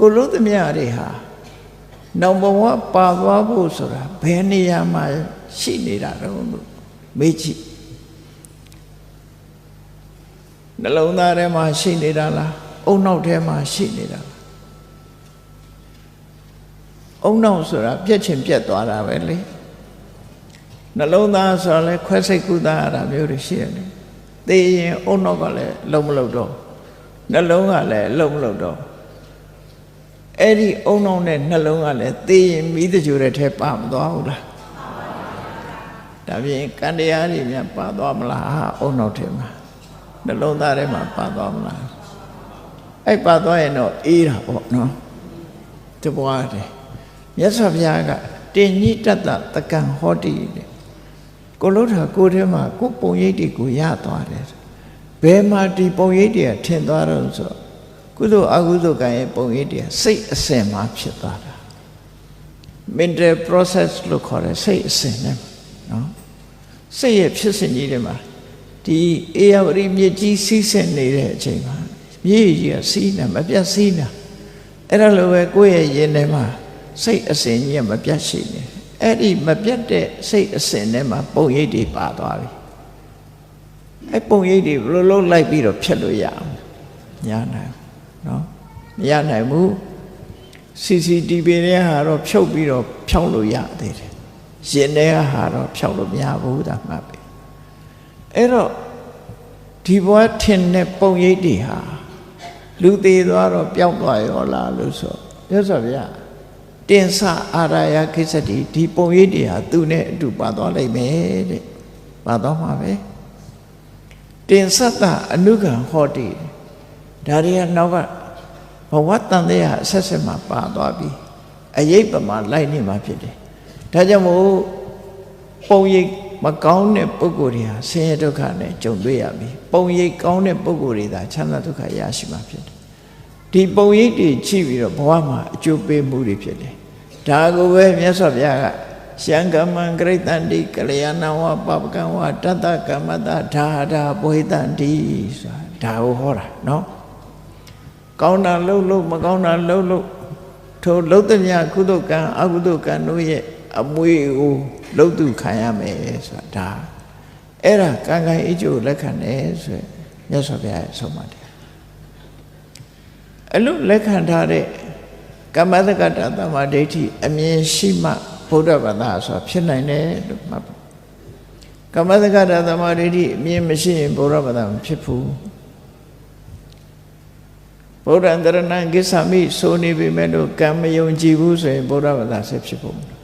ကိုလို့သမျှတွေဟာနောက်ဘဝပါသွားဖို့ဆိုတာဘယ်နေရာမှာရှိနေတာတော့လို့မေးကြည့်နှလုံးသားထဲမှာရှိနေတာလားအုံနောက်ထဲမှာရှိနေတာလားအုံနောက်ဆိုတာပြက်ချင်ပြက်သွားတာပဲလေနှလုံးသားဆိုတာလဲခွဲစိတ်ကုသရတာမျိုးတွေရှိရတယ်သိရင်အုံနောက်ကလည်းလုံးမလုံးတော့နှလုံးကလည်းလုံးမလုံးတော့ အဲ့ဒီအုံနောက်နဲ့နှလုံးကလည်းသိရင်မိတကြိုတဲ့ထဲပါမသွားဘူးလားဒါပြင်ကံတရားတွေများပါသွားမလားဟာအုံနောက်ထဲမှာနှလုံးသားထဲမှာပါသွားမလားအဲ့ပါသွားရင်တော့အေးတာပေါ့နော်တပွားတယ်မြတ်စွာဘုရားကတင်ညိတတ္တတကံဟောတိတဲ့ကိုလို့ထာကိုယ်ထဲမှာကိုယ်ပုံရိပ်တွေကိုရသွားတယ်ဘယ်မှာဒီပုံရိပ်တွေကထင်သွားတော့ဆိုတော့ ကုသိုလ်အကုသိုလ်ကံရဲ့ပုံရိပ်တွေကစိတ်အစဉ်မှာဖြစ်သွားတာ mental process လို့ခေါ်တယ်စိတ်အစဉ်နဲ့နော်စိတ်ရဲ့ဖြစ်စဉ်ကြီးတွေမှာဒီအေယဝရီမြေကြီးစီးဆင်းနေတဲ့အချိန်မှာမြေကြီးကစီးနေမပြတ်စီးနေအဲ့ဒါလိုပဲကိုယ့်ရဲ့ရင်ထဲမှာစိတ်အစဉ်ကြီးကမပြတ်ရှိနေအဲ့ဒီမပြတ်တဲ့စိတ်အစဉ်ထဲမှာပုံရိပ်တွေပါသွားပြီအဲ့ပုံရိပ်တွေဘယ်လိုလုပ်လိုက်ပြီးတော့ဖြတ်လို့ရအောင်ညာနိုင် နော်မရနိုင်ဘူး CCTV တဲ့ဟာတော့ဖြုတ်ပြီးတော့ဖြောင်းလို့ရသေးတယ်ရင်ထဲဟာတော့ဖြောင်းလို့မရဘူးဒါမှတ်ပြီအဲ့တော့ဒီဘဝထင်တဲ့ပုံရိပ်တွေဟာလူသေးသွားတော့ပျောက်သွားရောလားလို့ဆိုရသော်ဗျာတင်္ဆအာရယခိစ္စတိဒီပုံရိပ်တွေဟာသူနဲ့အတူပါသွားလိမ့်မယ်တဲ့ပါသွားမှာပဲတင်္ဆတအနုကံဟောတိ ဒါတွေကနောက်ကဘဝတန်တဲ့ဟာအဆက်ဆက်မှာပါသွားပြီအရေးပမာလိုက်နေမှာဖြစ်တယ်ဒါကြောင့်မို့ပုံရိပ်မကောင်းတဲ့ပုဂ္ဂိုလ်တွေဟာဆင်းရဲဒုက္ခနဲ့ကြုံတွေ့ရပြီပုံရိပ်ကောင်းတဲ့ပုဂ္ဂိုလ်တွေသာချမ်းသာဒုက္ခရရှိမှာဖြစ်တယ်ဒီပုံရိပ်တွေကြည့်ပြီးတော့ဘဝမှာအကျိုးပေးမှုတွေဖြစ်တယ်ဒါကိုပဲမြတ်စွာဘုရားကရှံကမံဂရိတန္တိကလျာဏဝပပကံဝတတ္တကမ္မတဒါဒါဘဝိတန္တိဆိုတာဒါကိုဟောတာနော် ကောင်းတာလှုပ်လို့မကောင်းတာလှုပ်လို့ထိုလှုပ်တဲ့မြကုသိုလ်ကံအကုသိုလ်ကံတို့ရဲ့အမွေကိုလှုပ်သူခံရမယ်ဆိုတာဒါအဲ့ဒါကံကံအကျိုးလက်ခံတယ်ဆိုရယ်မြတ်စွာဘုရားရဲ့ဆုံးမတယ်အလို့လက်ခံထားတဲ့ကမ္မတက္ကတသမ္မာဒိဋ္ဌိအမြင်ရှိမှဘုဒ္ဓဘာသာဆိုတာဖြစ်နိုင်တယ်လို့မှတ်ပါကမ္မတက္ကတသမ္မာဒိဋ္ဌိအမြင်မရှိရင်ဘုရားဘာသာမဖြစ်ဘူး ဗုဒ္ဓံတရဏံကိစ္ဆာမိဆိုနေပြီမဲ့လို့ကံမယုံကြည်ဘူးဆိုရင်ဗုဒ္ဓဘာသာဆက်ဖြစ်ဖို့မလို့